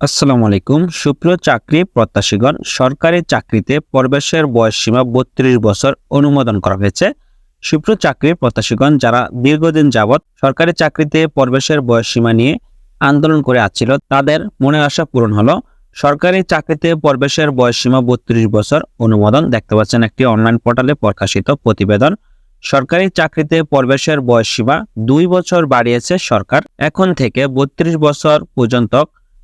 আসসালামু আলাইকুম। সুপ্রিয় চাকরি প্রত্যাশীগণ, সরকারি চাকরিতে প্রবেশের বয়স সীমা বত্রিশ বছর অনুমোদন করা হয়েছে। সুপ্রিয় চাকরি প্রত্যাশীগণ, যারা দীর্ঘদিন যাবৎ সরকারি চাকরিতে প্রবেশের বয়স সীমা নিয়ে আন্দোলন করে আসছিল, তাদের মনের আশা পূরণ হলো, সরকারি চাকরিতে প্রবেশের বয়স সীমা বত্রিশ বছর অনুমোদন। দেখতে পাচ্ছেন, একটি অনলাইন পোর্টালে প্রকাশিত প্রতিবেদন, সরকারি চাকরিতে প্রবেশের বয়স সীমা দুই বছর বাড়িয়েছে সরকার। এখন থেকে বত্রিশ বছর পর্যন্ত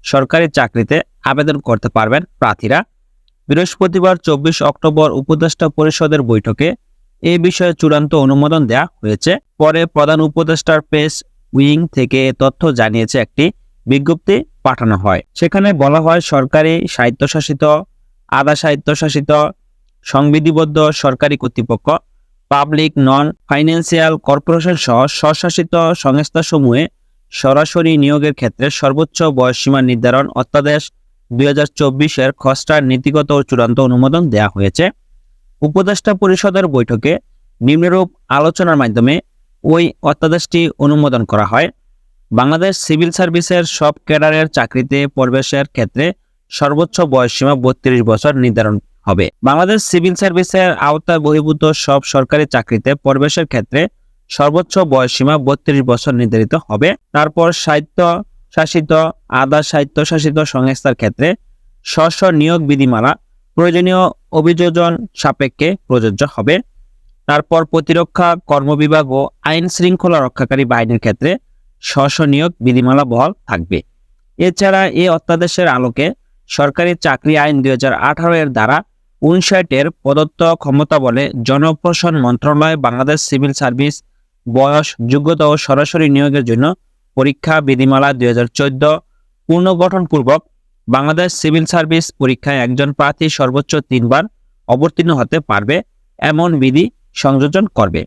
সরকারি চাকরিতে আবেদন করতে পারবেন প্রার্থীরা। বৃহস্পতিবার চব্বিশ অক্টোবর উপদেষ্টা পরিষদের বৈঠকে এ বিষয়ে চূড়ান্ত অনুমোদন দেওয়া হয়েছে। পরে প্রধান উপদেষ্টার পেস উইং থেকে তথ্য জানিয়েছে একটি বিজ্ঞপ্তি পাঠানো হয়। সেখানে বলা হয়, সরকারি স্বায়ত্তশাসিত, আধা স্বায়ত্তশাসিত, সংবিধিবদ্ধ সরকারি কর্তৃপক্ষ, পাবলিক নন ফাইন্যান্সিয়াল কর্পোরেশন সহ স্বশাসিত সংস্থাসমূহে সরাসরি নিয়োগের ক্ষেত্রে সর্বোচ্চ বয়সসীমা নির্ধারণ অধ্যাদেশ দুই হাজার চব্বিশের খসড়ার নীতিগত ও চূড়ান্ত অনুমোদন দেওয়া হয়েছে। উপদেষ্টা পরিষদের বৈঠকে নিম্নরূপ আলোচনার মাধ্যমে ওই অধ্যাদেশটি অনুমোদন করা হয়। বাংলাদেশ সিভিল সার্ভিসের সব ক্যাডারের চাকরিতে প্রবেশের ক্ষেত্রে সর্বোচ্চ বয়সসীমা বত্রিশ বছর নির্ধারণ হবে। বাংলাদেশ সিভিল সার্ভিসের আওতায় বহির্ভূত সব সরকারি চাকরিতে প্রবেশের ক্ষেত্রে সর্বোচ্চ বয়সসীমা বত্রিশ বছর নির্ধারিত হবে। তারপর সাহিত্য, শাসিত, আধা স্বায়ত্ত শাসিত সংস্থার ক্ষেত্রে স্ব নিয়োগ বিধিমালা, প্রয়োজনীয় অভিযোজন সাপেক্ষে প্রযোজ্য হবে। তারপর প্রতিরক্ষা, কর্মবিভাগ ও আইন শৃঙ্খলা রক্ষাকারী বাহিনীর ক্ষেত্রে স্ব নিয়োগ বিধিমালা বহাল থাকবে। এছাড়া এই অত্যাদেশের আলোকে সরকারি চাকরি আইন দুই হাজার আঠারো এর দ্বারা উনষাটের প্রদত্ত ক্ষমতা বলে জনপ্রশাসন মন্ত্রণালয়, বাংলাদেশ সিভিল সার্ভিস বয়স, যোগ্যতা ও সরাসরি নিয়োগের জন্য পরীক্ষা বিধিমালা দুই হাজার চোদ্দ পুনর্গঠনপূর্বক বাংলাদেশ সিভিল সার্ভিস পরীক্ষায় একজন প্রার্থী সর্বোচ্চ তিনবার অবতীর্ণ হতে পারবে এমন বিধি সংযোজন করবে।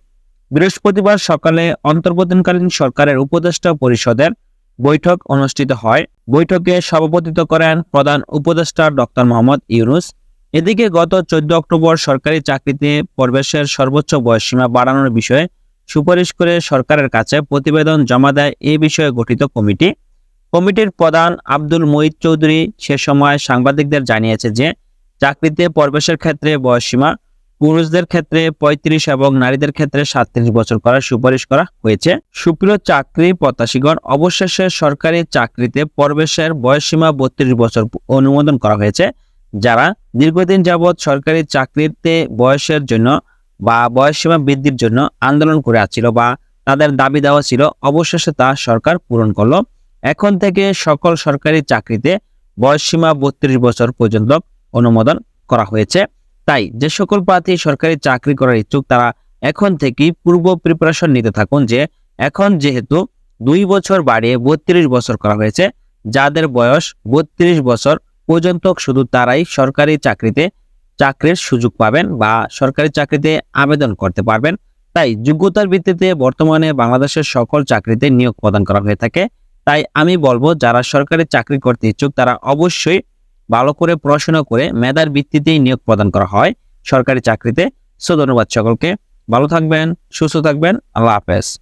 বৃহস্পতিবার সকালে অন্তর্বর্তীকালীন সরকারের উপদেষ্টা পরিষদের বৈঠক অনুষ্ঠিত হয়। বৈঠকে সভাপতিত্ব করেন প্রধান উপদেষ্টা ডক্টর মোহাম্মদ ইউনুস। এদিকে গত চোদ্দ অক্টোবর সরকারি চাকরিতে প্রবেশের সর্বোচ্চ বয়সসীমা বাড়ানোর বিষয়ে সুপারিশ করে সরকারের কাছে প্রতিবেদন জমা দেয় এ বিষয়ে গঠিত কমিটি। কমিটির প্রধান আব্দুল মঈদ চৌধুরী সে সময় সাংবাদিকদের জানিয়েছে যে, চাকরিতে প্রবেশের ক্ষেত্রে বয়সসীমা, পুরুষদের ক্ষেত্রে ৩৫ এবং নারীদের ক্ষেত্রে সাতত্রিশ বছর করার সুপারিশ করা হয়েছে। সুপ্রিয় চাকরি প্রত্যাশীগণ, অবশেষে সরকারি চাকরিতে প্রবেশের বয়সসীমা বত্রিশ বছর অনুমোদন করা হয়েছে। যারা দীর্ঘদিন যাবৎ সরকারি চাকরিতে বয়সের জন্য বা বয়সসীমা বৃদ্ধির জন্য আন্দোলন করে আসছিল বা তাদের দাবি দেওয়া ছিল, অবশেষে তা সরকার পূরণ করল। এখন থেকে সকল সরকারি চাকরিতে বয়সসীমা বত্রিশ বছর পর্যন্ত অনুমোদন করা হয়েছে। তাই যে সকল প্রার্থী সরকারি চাকরি করার ইচ্ছুক, তারা এখন থেকেই পূর্ব প্রিপারেশন নিতে থাকুন যে, এখন যেহেতু দুই বছর বাড়িয়ে বত্রিশ বছর করা হয়েছে, যাদের বয়স বত্রিশ বছর পর্যন্ত শুধু তারাই সরকারি চাকরিতে চাকরির সুযোগ পাবেন বা সরকারি চাকরিতে আবেদন করতে পারবেন। তাই যোগ্যতার ভিত্তিতে বর্তমানে বাংলাদেশের সকল চাকরিতে নিয়োগ প্রদান করা হয়ে থাকে। তাই আমি বলব, যারা সরকারি চাকরি করতে ইচ্ছুক, তারা অবশ্যই ভালো করে পড়াশোনা করে মেধার ভিত্তিতেই নিয়োগ প্রদান করা হয় সরকারি চাকরিতে। সো ধন্যবাদ সকলকে। ভালো থাকবেন, সুস্থ থাকবেন। আল্লাহ হাফেজ।